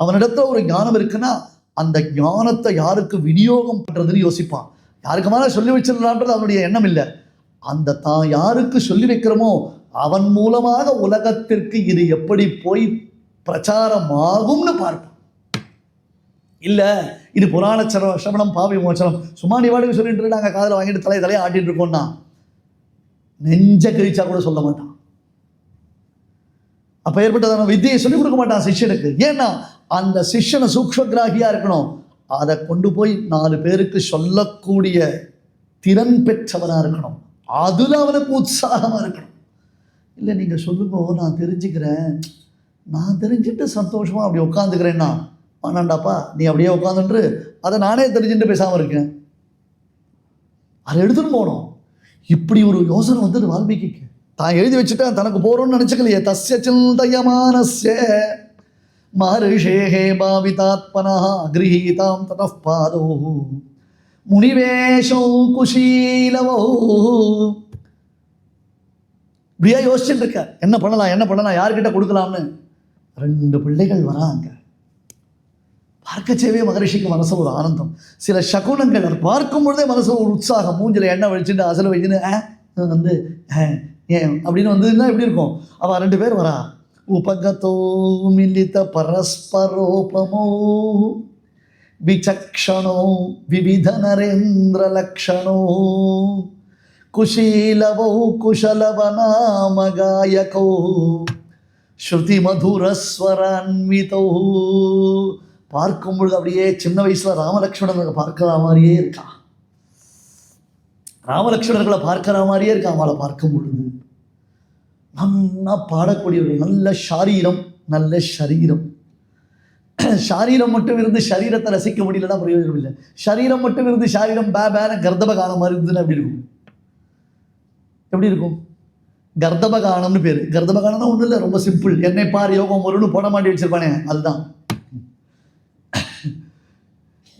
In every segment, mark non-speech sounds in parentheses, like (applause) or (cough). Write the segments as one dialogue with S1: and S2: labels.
S1: அவனிடத்துல ஒரு ஞானம் இருக்குன்னா அந்த ஞானத்தை யாருக்கு விநியோகம் பண்ணுறதுன்னு யோசிப்பான். யாருக்கு மேலே சொல்லி வச்சிடலான்றது அவனுடைய எண்ணம் இல்லை. அந்த தான் யாருக்கு சொல்லி வைக்கிறோமோ அவன் மூலமாக உலகத்திற்கு இது எப்படி போய் பிரச்சாரமாகும்னு பார்ப்பான். இல்லை இது புராண சர சிரமணம் பாவி மோச்சனம். சும்மா நீ வாடகை சொல்லிட்டு நாங்கள் காதில் வாங்கிட்டு தலையை தலையை ஆட்டிட்டு இருக்கோம்னா நெஞ்ச கிழிச்சா கூட சொல்ல மாட்டான். அப்போ ஏற்பட்டதான வித்தியை சொல்லிக் கொடுக்க மாட்டான் சிஷ்யனுக்கு. ஏன்னா அந்த சிஷ்யனை சூக்ஷ்மகிராகியா இருக்கணும். அதை கொண்டு போய் நாலு பேருக்கு சொல்லக்கூடிய திறன் பெற்றவனாக இருக்கணும். அதில் அவனுக்கு உற்சாகமாக இருக்கணும். இல்லை நீங்கள் சொல்லுங்க நான் தெரிஞ்சுக்கிறேன். நான் தெரிஞ்சுட்டு சந்தோஷமாக அப்படி உட்காந்துக்கிறேன்னா. வேணாண்டாப்பா நீ அப்படியே உட்காந்துன்று. அதை நானே தெரிஞ்சுட்டு பேசாமல் இருக்கேன். அதை எடுத்துன்னு போகணும். இப்படி ஒரு யோசனை வந்தது வால்மீகிக்கு. தான் எழுதி வச்சுட்டேன் தனக்கு போகிறோன்னு நினச்சிக்கலையே. தஸ்ய சிந்தயமானஸ்ய. மகர்ஷேகே பாவிதாத்மனா கிரகீதாம் ததः பாதோ முனிவேஷோ குஷீலவோ இப்படியா யோசிச்சுட்டு இருக்க என்ன பண்ணலாம் என்ன பண்ணலாம் யார்கிட்ட கொடுக்கலாம்னு? ரெண்டு பிள்ளைகள் வராங்க. பார்க்கச்சேவே மகரிஷிக்கு மனசு ஒரு ஆனந்தம். சில சகுனங்கள் அதை பார்க்கும் பொழுதே மனசு ஒரு உற்சாகம். மூஞ்சில் எண்ணெய் வச்சுட்டு அசல வச்சுன்னு வந்து ஏன்? அப்படின்னு வந்ததுன்னா எப்படி இருக்கும்? அவள் ரெண்டு பேர் வரா. உபகதோ மிலித பரஸ்பரோபமோ விசக்ஷணோ விவித நரேந்திர லக்ஷணோ குஷீலவோ குஷலவநாமகாயகோ ஸ்ருதி மதுரஸ்வரான்விதோ பார்க்கும் பொழுது அப்படியே சின்ன வயசுல ராமலக்ஷ்மணனை பார்க்கிற மாதிரியே இருக்கான் ராமலக்ஷ்மணர்களை பார்க்கிற மாதிரியே இருக்கான் அவளை பார்க்கும் பொழுது நன்னா பாடக்கூடியவர்கள் நல்ல ஷாரீரம் நல்ல சரீரம் ஷாரீரம் மட்டும் இருந்து சரீரத்தை ரசிக்க முடியலன்னா பிரயோஜனம் இல்லை. சரீரம் மட்டும் இருந்து ஷாரீரம் பே பேன கர்தப காலம் மாதிரி இருந்துன்னு எப்படி இருக்கும்? எப்படி இருக்கும்? கர்தப காலம்னு பேர். கர்தப காலம்னா ஒன்றும் இல்லை ரொம்ப சிம்பிள் என்னை பார் யோகம் ஒருன்னு போட மாட்டி வச்சிருப்பானே அதுதான்.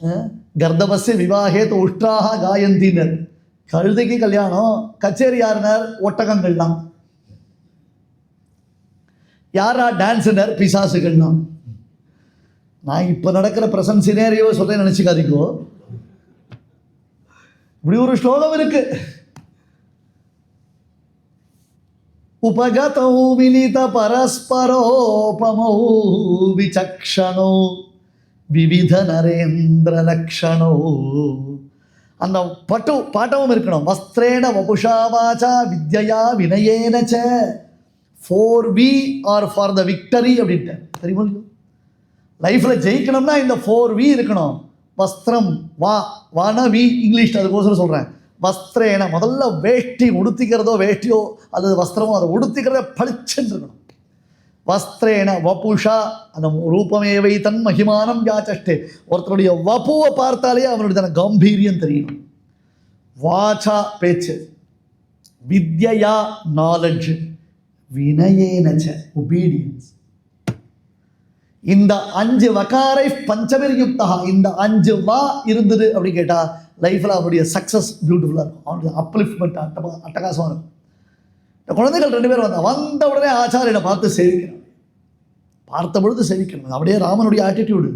S1: அஹ், கர்தபஸ்ய விவாகேத் உஷ்டாக காயந்தினர். கழுதைக்கு கல்யாணம் கச்சேரி யாருனர்? ஒட்டகங்கள் தான் யாரா டான்ஸுனர் பிசாசுகள்னா? நான் இப்போ நடக்கிற ப்ரெசன்ட் சினேரியோ சொல்ல நினச்சிக்காதீங்கோ. இப்படி ஒரு ஸ்லோகம் இருக்கு. உபகதௌ மிலித பரஸ்பரோபமௌ விசக்ஷணோ விவித நரேந்திர லக்ஷணோ. அந்த பட்டு பாட்டமும் இருக்கணும். வஸ்திரேண வபுஷா வாச்சா வித்யா வினயேனச்ச four V are for the victory அப்படின்ட்டு. தெரியுமா லைஃப்பில் ஜெயிக்கணும்னா இந்த ஃபோர் வி இருக்கணும். வஸ்திரம் வா வானா வி இங்கிலீஷ் அதுக்கோசரம் சொல்கிறேன் வஸ்திரேன முதல்ல வேஷ்டி உடுத்திக்கிறதோ வேஷ்டியோ அல்லது வஸ்திரமோ அதை உடுத்திக்கிறத பளிச்சுன்னு இருக்கணும் வஸ்திரேன வபுஷா அந்த ரூபமேவை தன் மகிமானம் யாச்சஷ்டே. ஒருத்தருடைய வபுவை பார்த்தாலே அவனுடைய தன கம்பீரியம் தெரியணும் வாச்சா பேச்சு. வித்யா நாலெட்ஜு வினயேனச்ச ஒபீடியன்ஸ் இந்த அஞ்சு வகாரை பஞ்சமிர் யுக்தா இந்த அஞ்சு வா இருந்தது அப்படின்னு கேட்டால் லைஃப்பில் அவருடைய சக்ஸஸ் பியூட்டிஃபுல்லாக இருக்கும். அவனுடைய அப்லிஃப்ட்மெண்ட் அட்டமா அட்டகாசமாக இருக்கும். இந்த குழந்தைகள் ரெண்டு பேரும் வந்தால் வந்த உடனே ஆச்சாரியனை பார்த்து சேவிக்கணும். பார்த்த பொழுது சேவிக்கணும். அப்படியே ராமனுடைய ஆட்டிடியூடு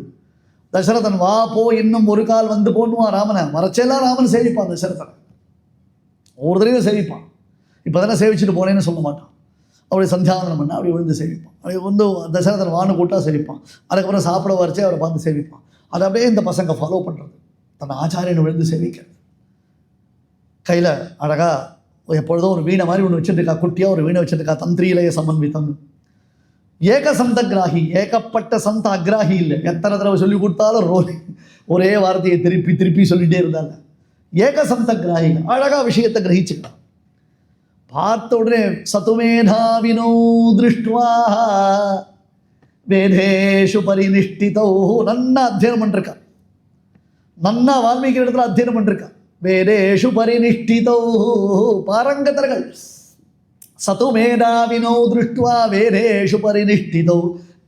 S1: தசரதன் வா போ இன்னும் ஒரு கால் வந்து போன்னுவான் ராமனை. மறைச்செல்லாம் ராமன் சேவிப்பான் தசரதன். ஒவ்வொரு தடவையும் சேவிப்பான். இப்போ தானே சேவிச்சுட்டு போனேன்னு சொல்ல மாட்டான். அப்படியே சந்தியாவனம் பண்ண அப்படி விழுந்து சேவிப்பான் அப்படி வந்து தசரதன் வான்னு கூட்டா சேவிப்பான் அதுக்கப்புறம் சாப்பிட வரைச்சே அவரை பார்த்து சேவிப்பான் அதை அப்படியே இந்த பசங்க ஃபாலோ பண்ணுறது தன் ஆச்சாரியனை விழுந்து சேவிக்கிறது கையில் அழகாக எப்பொழுதும் ஒரு வீணை மாதிரி ஒன்று வச்சுருக்கா குட்டியாக ஒரு வீணை வச்சுருக்கா தந்திரியிலேயே சமன்வித்தம் ஏக சந்த கிராகி ஏகப்பட்ட சந்த அக்ராகி இல்லை. எத்தனை தடவை சொல்லி கொடுத்தாலும் ரோல். ஒரே வார்த்தையை திருப்பி திருப்பி சொல்லிகிட்டே இருந்தாங்க. ஏக சந்த கிராகி அழகா விஷயத்தை கிரகிச்சுக்கலாம் பார்த்த உடனே சதுமேதாவினோ திருஷ்டுவா வேதேஷு பரிநிஷ்டிதோ நன்னா அத்தியனம் பண்ணிருக்கா. நன்னா வால்மீகி இடத்துல அத்தியனம் பண்ணிருக்கா. வேதேஷு பரிநிஷ்டிதோ பாரங்கதர்கள் சதுமேதாவினோ திருஷ்டுவா வேதேஷு பரிநிஷ்டிதோ.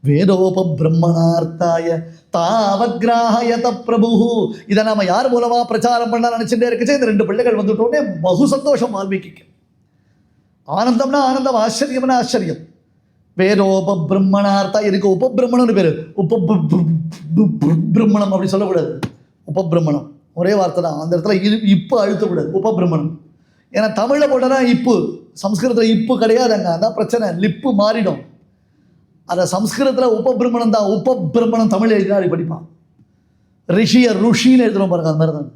S1: வேதோபிரம்மணார்த்தாய தாவக்ராஹயத பிரபு இதை நாம யார் மூலமா பிரச்சாரம் பண்ண நினைச்சுட்டே இருக்குச்சு இந்த ரெண்டு பிள்ளைகள் வந்துட்டோடனே பகு சந்தோஷம் வால்மீகிக்கு. ஆனந்தம்னா ஆனந்தம் ஆச்சரியம்னா ஆச்சரியம். வேதோபபிரம்மணார்த்தா இருக்கு உபபிரம்மணம்னு பேர். உபபிரம்மணம் அப்படி சொல்லக்கூடாது. உபபிரம்மணம் ஒரே வார்த்தை தான். அந்த இடத்துல இரு இப்பு அழுத்தக்கூடாது. உபபிரம்மணம் ஏன்னா தமிழில் போட்டோன்னா இப்பு. சம்ஸ்கிருதத்தில் இப்பு கிடையாதுங்க. அதான் பிரச்சனை. லிப்பு மாறிடும். அதை சம்ஸ்கிருதத்தில் உபபிரமணம் தான். உபபிரமணம் தமிழ் எழுதினா அப்படி படிப்பான். ரிஷியை ருஷின்னு எழுதுகிறோம் பாருங்க அந்த மாதிரி தான்.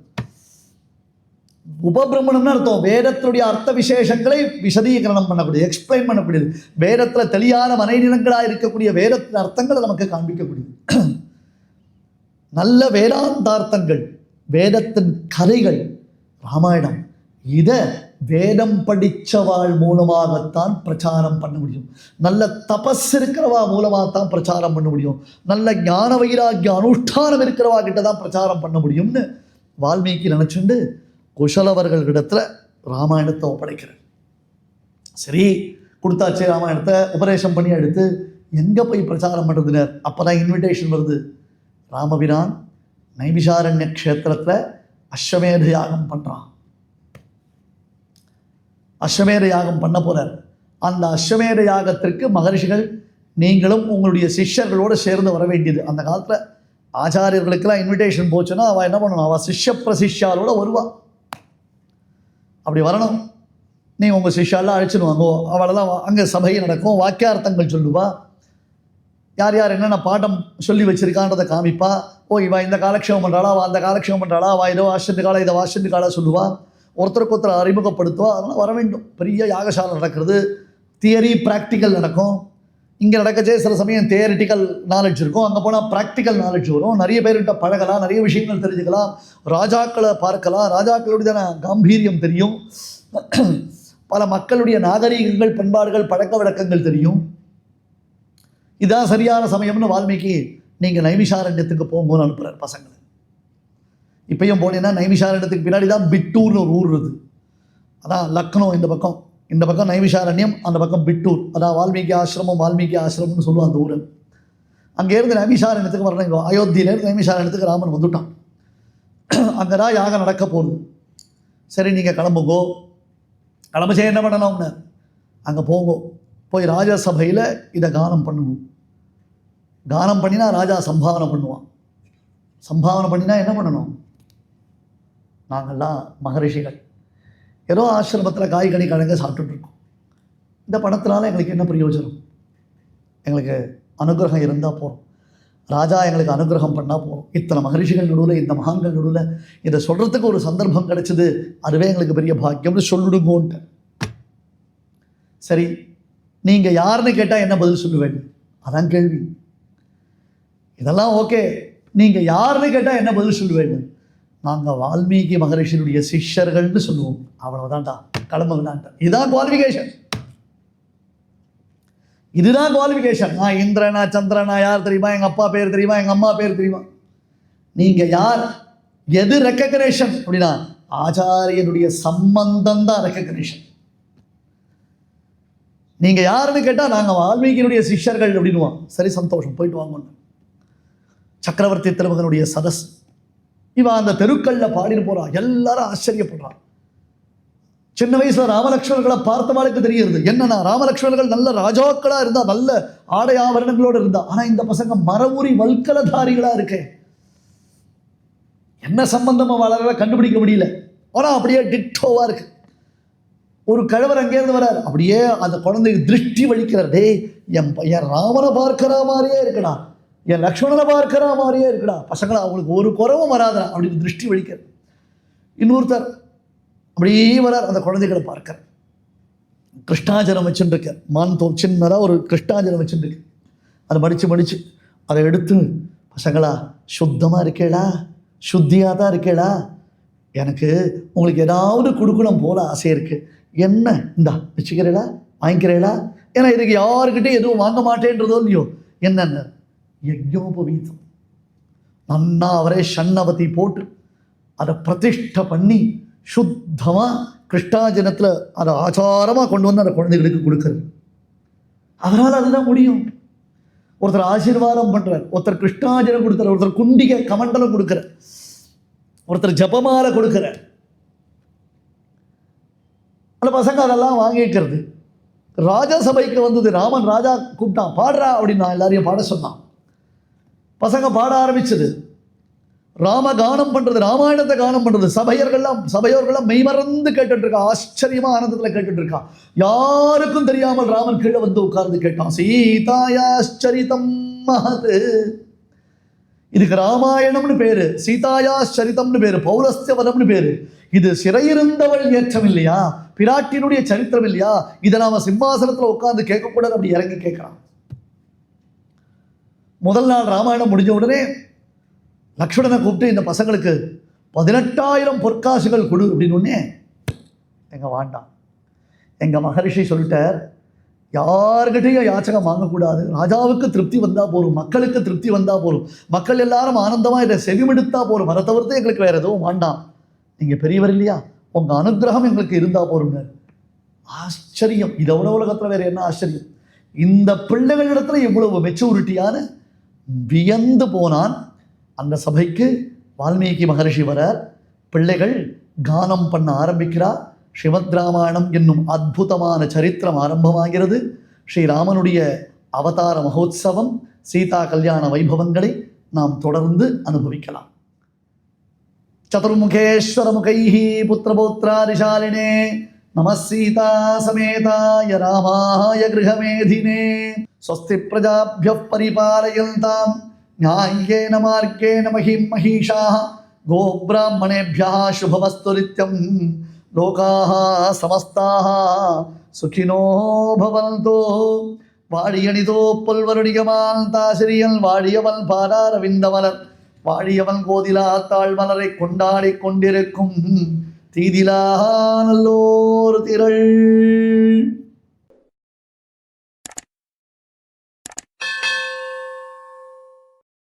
S1: உபபிரமணம்னு அர்த்தம். வேதத்தினுடைய அர்த்த விசேஷங்களை விசதீகரணம் பண்ணக்கூடியது எக்ஸ்பிளைன் பண்ணக்கூடியது. வேதத்தில் தெளியான மனைநிலங்களாக இருக்கக்கூடிய வேதத்தின் அர்த்தங்களை நமக்கு காண்பிக்கக்கூடியது. (clears throat) நல்ல வேதாந்தார்த்தங்கள் வேதத்தின் கதைகள் ராமாயணம் இதை வேதம் படித்தவாள் மூலமாகத்தான் பிரச்சாரம் பண்ண முடியும். நல்ல தபஸ் இருக்கிறவா மூலமாகத்தான் பிரச்சாரம் பண்ண முடியும். நல்ல ஞான வைராக்கிய அனுஷ்டானம் இருக்கிறவா கிட்ட தான் பிரச்சாரம் பண்ண முடியும்னு வால்மீகி நினச்சிண்டு குஷலவர்களிடத்துல ராமாயணத்தை ஒப்படைக்கிறார் சரி கொடுத்தாச்சு ராமாயணத்தை உபதேசம் பண்ணி எடுத்து எங்கே போய் பிரச்சாரம் பண்ணுறதுனர் அப்போ தான் இன்விடேஷன் வருது. ராமபிரான் நைமிஷாரண்ய க்ஷேத்திரத்தில் அஸ்வமேத யாகம் பண்ணுறான் அஸ்வமேத யாகம் பண்ண போகிறார் அந்த அஸ்வமேத யாகத்திற்கு மகரிஷிகள் நீங்களும் உங்களுடைய சிஷ்யர்களோடு சேர்ந்து வர வேண்டியது. அந்த காலத்தில் ஆச்சாரியர்களுக்கெல்லாம் இன்விடேஷன் போச்சுன்னா அவள் என்ன பண்ணணும் அவள் சிஷ்ய பிரசிஷ்யாலோட வருவாள் அப்படி வரணும். நீ உங்கள் சிஷாலாம் அழைச்சின்னு வாங்கோ. அவளெல்லாம் அங்கே சபை நடக்கும். வாக்கியார்த்தங்கள் சொல்லுவா. யார் யார் என்னென்ன பாடம் சொல்லி வச்சிருக்கான்றதை காமிப்பா. ஓ இவா இந்த காலக்ஷேபம் பண்ணுறாளா அவள் அந்த காலக்ஷேபம் பண்ணுறாளா அவள் இதோ வாஷந்து காலா இதை வாஷந்து காலா சொல்லுவா. ஒருத்தருக்கு ஒருத்தர் அறிமுகப்படுத்துவா. அதெல்லாம் வர வேண்டும். பெரிய யாகசாலை நடக்கிறது. தியரி ப்ராக்டிக்கல் நடக்கும். இங்கே நடக்கச்சே சில சமயம் தியரிட்டிக்கல் நாலேஜ் இருக்கும். அங்கே போனால் ப்ராக்டிக்கல் நாலேஜ் வரும். நிறைய பேர்கிட்ட பழகலாம் நிறைய விஷயங்கள் தெரிஞ்சுக்கலாம். ராஜாக்களை பார்க்கலாம். ராஜாக்களுடையதான காம்பீரியம் தெரியும். பல மக்களுடைய நாகரீகங்கள் பண்பாடுகள் பழக்க வழக்கங்கள் தெரியும். இதான் சரியான சமயம்னு வால்மீகி நீங்கள் நைமிஷாரண்யத்துக்கு போகும்போது அனுப்புகிறார் பசங்களை. இப்பயும் போனீங்கன்னா நைமிஷாரண்யத்துக்கு பின்னாடி தான் பிட்டூர்னு ஒரு ஊர் இருக்குது அதான் லக்னோ இந்த பக்கம். இந்த பக்கம் நைமிஷாரண்யம் அந்த பக்கம் பிட்டூர். அதான் வால்மீகி ஆசிரமம் வால்மீகி ஆசிரமம்னு சொல்லுவாங்க அந்த ஊர். அங்கேருந்து நைமிஷாரண்யத்துக்கு வரணும் இங்கே அயோத்தியிலேருந்து நைமிஷாரண்யத்துக்கு ராமன் வந்துட்டான். அங்கே தான் யாகம் நடக்க போகுது. சரி நீங்கள் கிளம்புங்கோ. கிளம்பச்சே என்ன பண்ணணும்னு அங்கே போங்கோ. போய் ராஜசபையில் இதை கானம் பண்ணணும். கானம் பண்ணினா ராஜா சம்பாவனை பண்ணுவான். சம்பாவனை பண்ணினா என்ன பண்ணணும்? நாங்கள்லாம் மகரிஷிகள். ஏதோ ஆசிரமத்தில் காய்கறி கிழங்கு சாப்பிட்டுட்ருக்கோம். இந்த பணத்தினால எங்களுக்கு என்ன பிரயோஜனம்? எங்களுக்கு அனுகிரகம் இருந்தால் போகிறோம் ராஜா எங்களுக்கு அனுகிரகம் பண்ணால் போகிறோம் இத்தனை மகரிஷிகள் நடுவில் இந்த மகான்கள் நடுவில் இதை சொல்கிறதுக்கு ஒரு சந்தர்ப்பம் கிடைச்சிது. அதுவே எங்களுக்கு பெரிய பாக்கியம்னு சொல்லிடுங்கோன்ட்டு. சரி நீங்கள் யாருன்னு கேட்டால் என்ன பதில் சொல்லுவேன்? அதான் கேள்வி. இதெல்லாம் ஓகே. நீங்கள் யாருன்னு கேட்டால் என்ன பதில் சொல்லுவேன்? நாங்கள் வால்மீகி மகரிஷியினுடைய சிஷ்யர்கள்னு சொல்லுவோம். அவ்வளவுதான்டா. கிளம்புங்கடான்ட்டா இதுதான் குவாலிஃபிகேஷன் இதுதான் குவாலிஃபிகேஷன் நான் இந்திரனா சந்திரனா யார் தெரியுமா? எங்கள் அப்பா பேர் தெரியுமா? எங்கள் அம்மா பேர் தெரியுமா? நீங்கள் யார்? எது ரெக்கக்னேஷன் அப்படின்னா ஆச்சாரியனுடைய சம்பந்தம் தான் ரெக்கக்னேஷன் நீங்கள் யாருன்னு கேட்டால் நாங்கள் வால்மீகியினுடைய சிஷ்யர்கள் அப்படின்வான் சரி சந்தோஷம். போயிட்டு வாங்க சக்கரவர்த்தி திருமகனுடைய சதஸ். இவன் அந்த தெருக்கல்ல பாடின்னு போறான் எல்லாரும் ஆச்சரியப்படுறான் சின்ன வயசுல ராமலக்ஷ்மணர்களை பார்த்தவாளுக்கு தெரியுது. என்னன்னா ராமலக்ஷ்மணர்கள் நல்ல ராஜாக்களா இருந்தா நல்ல ஆடை ஆவரணங்களோடு இருந்தா. ஆனா இந்த பசங்க மரவுரி வல்கலதாரிகளா இருக்கு. என்ன சம்பந்தமா வளர கண்டுபிடிக்க முடியல. ஆனா அப்படியே டிட்டோவா இருக்கு. ஒரு கழவர் அங்கேருந்து வரார் அப்படியே அந்த குழந்தைக்கு திருஷ்டி வலிக்கிறார். டேய் என் பையன் ராமனை பார்க்கிற மாதிரியே இருக்குடா. என் லக்ஷ்மணனை பார்க்கிற மாதிரியே இருக்குடா. பசங்களா அவங்களுக்கு ஒரு குறவும் வராதா அப்படின்னு திருஷ்டி வலிக்கிறார் இன்னொருத்தர் அப்படியே வரார் அந்த குழந்தைகளை பார்க்க கிருஷ்ணாஜலம் வச்சுருக்க மான் தோ சின்னதாக ஒரு கிருஷ்ணாஜலம் வச்சுருக்கு அதை மடித்து மடித்து அதை எடுத்து பசங்களா சுத்தமாக இருக்கேளா சுத்தியாக தான் இருக்கேளா எனக்கு உங்களுக்கு ஏதாவது கொடுக்கணும் போல ஆசை இருக்குது என்ன? இந்தா வச்சுக்கிறீளா வாங்கிக்கிறீளா ஏன்னா இதுக்கு யாருக்கிட்டையும் எதுவும் வாங்க மாட்டேன்றதோ இல்லையோ. என்னென்ன? யஜ்ஞோபவீதம் நன்னா அவரே ஷண்ணவதி போட்டு அதை பிரதிஷ்டை பண்ணி சுத்தமாக கிருஷ்ணாஜனத்தில் அதை ஆச்சாரமாக கொண்டு வந்து அந்த குழந்தைகளுக்கு கொடுக்குறது. அவரால் அதுதான் முடியும். ஒருத்தர் ஆசீர்வாதம் பண்ணுறார் ஒருத்தர் கிருஷ்ணாஜனம் கொடுக்குறார் ஒருத்தர் குண்டிகை கமண்டலம் கொடுக்குறார் ஒருத்தர் ஜபமாலை கொடுக்குறார். அந்த பசங்க அதெல்லாம் வாங்கிக்கிறது. ராஜசபைக்கு வந்தது ராமன் ராஜா கூப்பிட்டான் பாடுறா அப்படின்னு நான் எல்லாரையும் பாட சொன்னான். பசங்க பாட ஆரம்பிச்சது. ராம கானம் பண்ணுறது ராமாயணத்தை கானம் பண்ணுறது சபையர்கள்லாம் சபையோர்கள்லாம் மெய்மறந்து கேட்டுட்டு இருக்கா ஆச்சரியமா ஆனந்தத்தில் கேட்டுட்டு இருக்கா யாருக்கும் தெரியாமல் ராமன் கீழே வந்து உட்கார்ந்து கேட்டான். சீதாயாச்சரிதம் மகது. இதுக்கு ராமாயணம்னு பேரு. சீதாயாச்சரிதம்னு பேர் பேரு. பேர் பேரு. இது சிறையிருந்தவள் ஏற்றம் இல்லையா பிராட்டினுடைய சரித்திரம் இல்லையா? இதை நாம சிம்மாசனத்தில் உட்கார்ந்து கேட்கக்கூடாது. அப்படி இறங்கி கேட்குறான். முதல் நாள் ராமாயணம் முடிஞ்ச உடனே லக்ஷ்மணனை கூப்பிட்டு இந்த பசங்களுக்கு பதினெட்டாயிரம் பொற்காசுகள் கொடு அப்படின்னு ஒன்னே எங்கள் வாண்டாம். எங்கள் மகரிஷி சொல்லிட்டார் யாருக்கிட்டையும் யாச்சகம் வாங்கக்கூடாது. ராஜாவுக்கு திருப்தி வந்தால் போதும் மக்களுக்கு திருப்தி வந்தால் போதும். மக்கள் எல்லாரும் ஆனந்தமாக இதை செவிமெடுத்தா போதும். வர தவிர்த்து எங்களுக்கு வேறு எதுவும் வேண்டாம். நீங்கள் பெரியவர் இல்லையா? உங்கள் அனுகிரகம் எங்களுக்கு இருந்தால் போதும்னு ஆச்சரியம். இதை விட உலகத்தில் வேறு என்ன ஆச்சரியம்? இந்த பிள்ளைகளிடத்துல இவ்வளவு மெச்சூரிட்டியான வியந்து போனான். அந்த சபைக்கு வால்மீகி மகரிஷி வரார். பிள்ளைகள் கானம் பண்ண ஆரம்பிக்கிறார் ஸ்ரீமத் என்னும் அற்புதமான சரித்திரம் ஆரம்பமாகிறது. ஸ்ரீராமனுடைய அவதார மகோத்சவம் சீதா கல்யாண வைபவங்களை நாம் தொடர்ந்து அனுபவிக்கலாம். சதுர்முகேஸ்வர சதுர்முகேஸ்வரமுகை புத்திரபோத்ராரிசாலினே நம சீதா சமேதாய ராமாய கிருகமேதினே സ്വസ്തി പ്രജാഭ്യ പരിപാലയന്താം ന്യായേന മാർഗേണ മഹിം മഹിഷാ ഗോബ്രാഹ്മണേഭ്യ ശുഭമസ്തുരിത്യം ലോകാ സമസ്താ സുഖിനോ ഭവന്തോ വാഴിയണിതോ പുൽവരുടികമാൻ താശരിയൽ വാഴിയവൻ പാരാരവിന്ദമലർ வாழியவன் கோதிலா தாழ்மலரை கொண்டாடி கொண்டிருக்கும் தீதிலா நல்லோர் திரள்